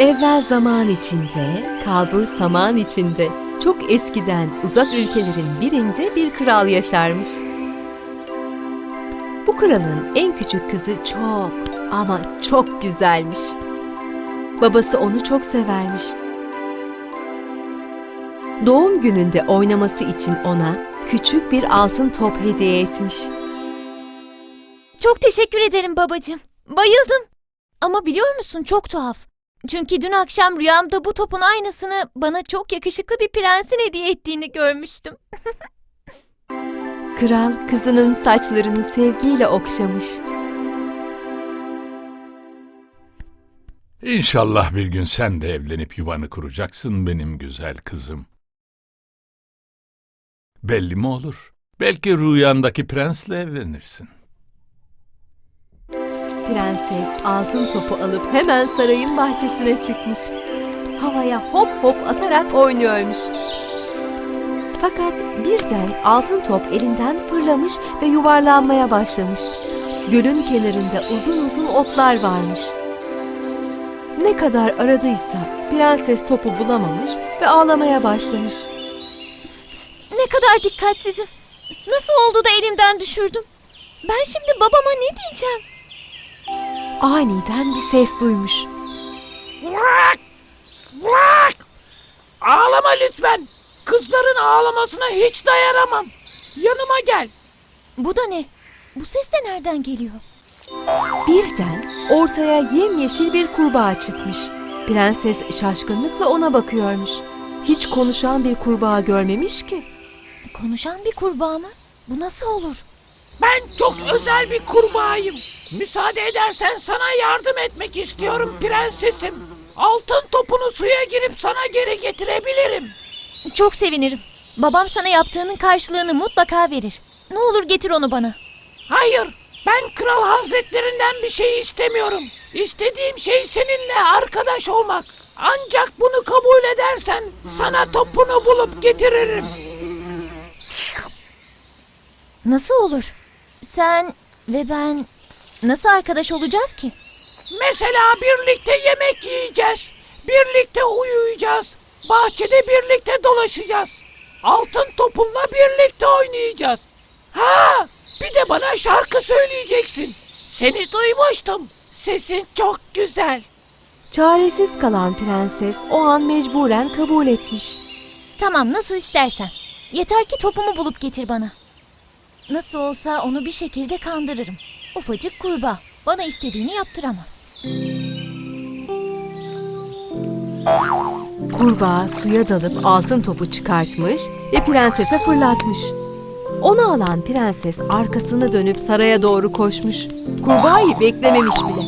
Evvel zaman içinde, kalbur saman içinde, çok eskiden uzak ülkelerin birinde bir kral yaşarmış. Bu kralın en küçük kızı çok ama çok güzelmiş. Babası onu çok severmiş. Doğum gününde oynaması için ona küçük bir altın top hediye etmiş. Çok teşekkür ederim babacığım. Bayıldım. Ama biliyor musun çok tuhaf. Çünkü dün akşam rüyamda bu topun aynısını bana çok yakışıklı bir prensin hediye ettiğini görmüştüm. Kral kızının saçlarını sevgiyle okşamış. İnşallah bir gün sen de evlenip yuvanı kuracaksın benim güzel kızım. Belli mi olur? Belki rüyandaki prensle evlenirsin. Prenses altın topu alıp hemen sarayın bahçesine çıkmış. Havaya hop hop atarak oynuyormuş. Fakat birden altın top elinden fırlamış ve yuvarlanmaya başlamış. Gölün kenarında uzun uzun otlar varmış. Ne kadar aradıysa prenses topu bulamamış ve ağlamaya başlamış. Ne kadar dikkatsizim. Nasıl oldu da elimden düşürdüm? Ben şimdi babama ne diyeceğim? Aniden bir ses duymuş. Bırak! Bırak! Ağlama lütfen. Kızların ağlamasına hiç dayanamam. Yanıma gel. Bu da ne? Bu ses de nereden geliyor? Birden ortaya yemyeşil bir kurbağa çıkmış. Prenses şaşkınlıkla ona bakıyormuş. Hiç konuşan bir kurbağa görmemiş ki. Konuşan bir kurbağa mı? Bu nasıl olur? Ben çok özel bir kurbağayım. Müsaade edersen sana yardım etmek istiyorum prensesim. Altın topunu suya girip sana geri getirebilirim. Çok sevinirim. Babam sana yaptığının karşılığını mutlaka verir. Ne olur getir onu bana. Hayır, ben kral hazretlerinden bir şey istemiyorum. İstediğim şey seninle arkadaş olmak. Ancak bunu kabul edersen sana topunu bulup getiririm. Nasıl olur? Sen ve ben nasıl arkadaş olacağız ki? Mesela birlikte yemek yiyeceğiz. Birlikte uyuyacağız. Bahçede birlikte dolaşacağız. Altın topunla birlikte oynayacağız. Ha, bir de bana şarkı söyleyeceksin. Seni duymuştum. Sesin çok güzel. Çaresiz kalan prenses o an mecburen kabul etmiş. Tamam nasıl istersen. Yeter ki topumu bulup getir bana. Nasıl olsa onu bir şekilde kandırırım. Ufacık kurbağa bana istediğini yaptıramaz. Kurbağa suya dalıp altın topu çıkartmış ve prensese fırlatmış. Onu alan prenses arkasını dönüp saraya doğru koşmuş. Kurbağayı beklememiş bile.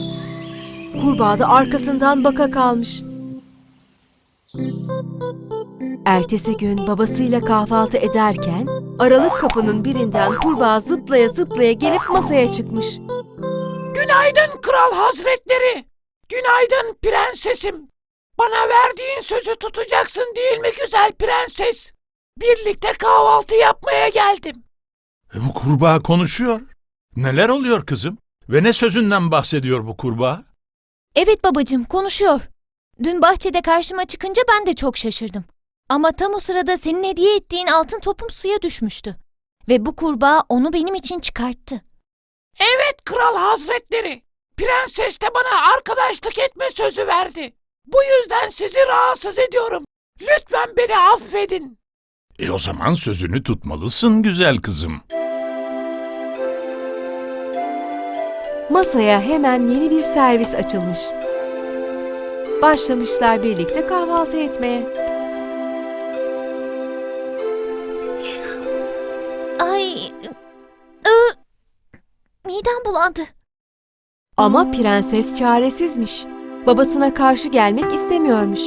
Kurbağa da arkasından baka kalmış. Ertesi gün babasıyla kahvaltı ederken aralık kapının birinden kurbağa zıplaya zıplaya gelip masaya çıkmış. Günaydın kral hazretleri. Günaydın prensesim. Bana verdiğin sözü tutacaksın değil mi güzel prenses? Birlikte kahvaltı yapmaya geldim. E, bu kurbağa konuşuyor. Neler oluyor kızım? Ve ne sözünden bahsediyor bu kurbağa? Evet babacığım konuşuyor. Dün bahçede karşıma çıkınca ben de çok şaşırdım. Ama tam o sırada senin hediye ettiğin altın topum suya düşmüştü. Ve bu kurbağa onu benim için çıkarttı. Evet kral hazretleri. Prenses de bana arkadaşlık etme sözü verdi. Bu yüzden sizi rahatsız ediyorum. Lütfen beni affedin. E o zaman sözünü tutmalısın güzel kızım. Masaya hemen yeni bir servis açılmış. Başlamışlar birlikte kahvaltı etmeye. Midem bulandı. Ama prenses çaresizmiş. Babasına karşı gelmek istemiyormuş.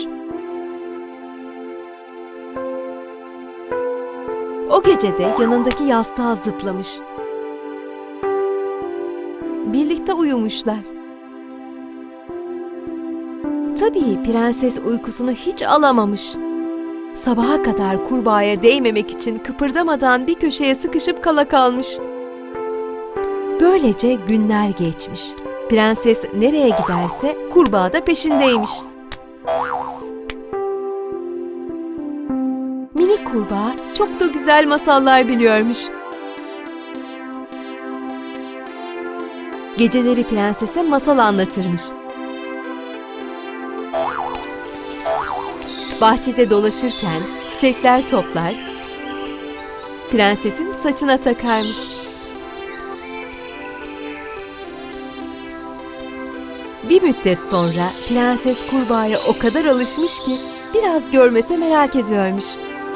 O gece de yanındaki yastığa zıplamış. Birlikte uyumuşlar. Tabii prenses uykusunu hiç alamamış. Sabaha kadar kurbağaya değmemek için kıpırdamadan bir köşeye sıkışıp kala kalmış. Böylece günler geçmiş. Prenses nereye giderse kurbağa da peşindeymiş. Minik kurbağa çok da güzel masallar biliyormuş. Geceleri prensese masal anlatırmış. Bahçede dolaşırken çiçekler toplar, prensesin saçına takarmış. Bir müddet sonra prenses kurbağaya o kadar alışmış ki biraz görmese merak ediyormuş.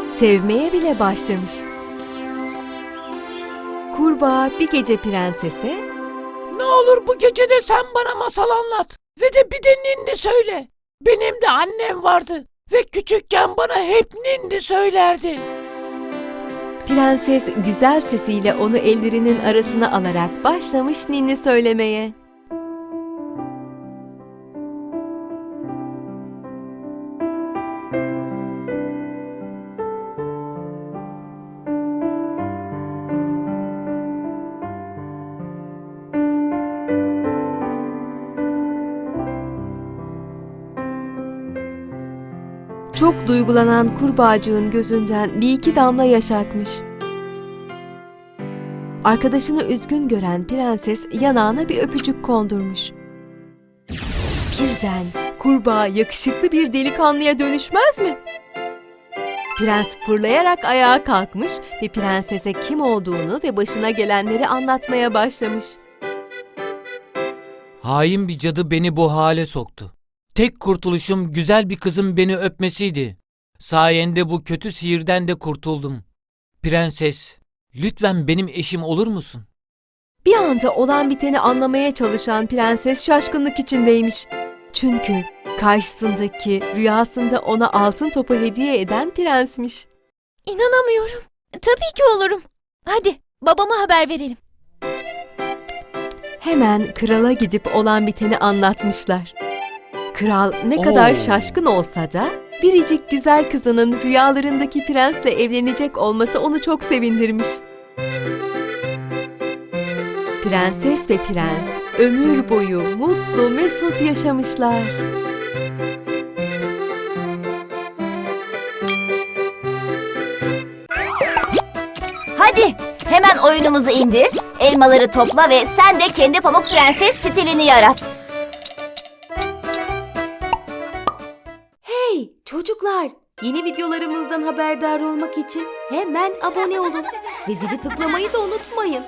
Sevmeye bile başlamış. Kurbağa bir gece prensese Ne olur bu gece de sen bana masal anlat. Ve de bir de ninni söyle. Benim de annem vardı. Ve küçükken bana hep ninni söylerdi. Prenses güzel sesiyle onu ellerinin arasına alarak başlamış ninni söylemeye. Çok duygulanan kurbağacığın gözünden bir iki damla yaş akmış. Arkadaşını üzgün gören prenses yanağına bir öpücük kondurmuş. Birden kurbağa yakışıklı bir delikanlıya dönüşmez mi? Prens fırlayarak ayağa kalkmış ve prensese kim olduğunu ve başına gelenleri anlatmaya başlamış. Hain bir cadı beni bu hale soktu. Tek kurtuluşum güzel bir kızın beni öpmesiydi. Sayende bu kötü sihirden de kurtuldum. Prenses, lütfen benim eşim olur musun? Bir anda olan biteni anlamaya çalışan prenses şaşkınlık içindeymiş. Çünkü karşısındaki rüyasında ona altın topu hediye eden prensmiş. İnanamıyorum. Tabii ki olurum. Hadi babama haber verelim. Hemen krala gidip olan biteni anlatmışlar. Kral ne kadar Oo. şaşkın olsa da biricik güzel kızının rüyalarındaki prensle evlenecek olması onu çok sevindirmiş. Prenses ve prens ömür boyu mutlu mesut yaşamışlar. Hadi hemen oyunumuzu indir, elmaları topla ve sen de kendi Pamuk Prenses stilini yarat. Çocuklar! Yeni videolarımızdan haberdar olmak için hemen abone olun ve zili tıklamayı da unutmayın.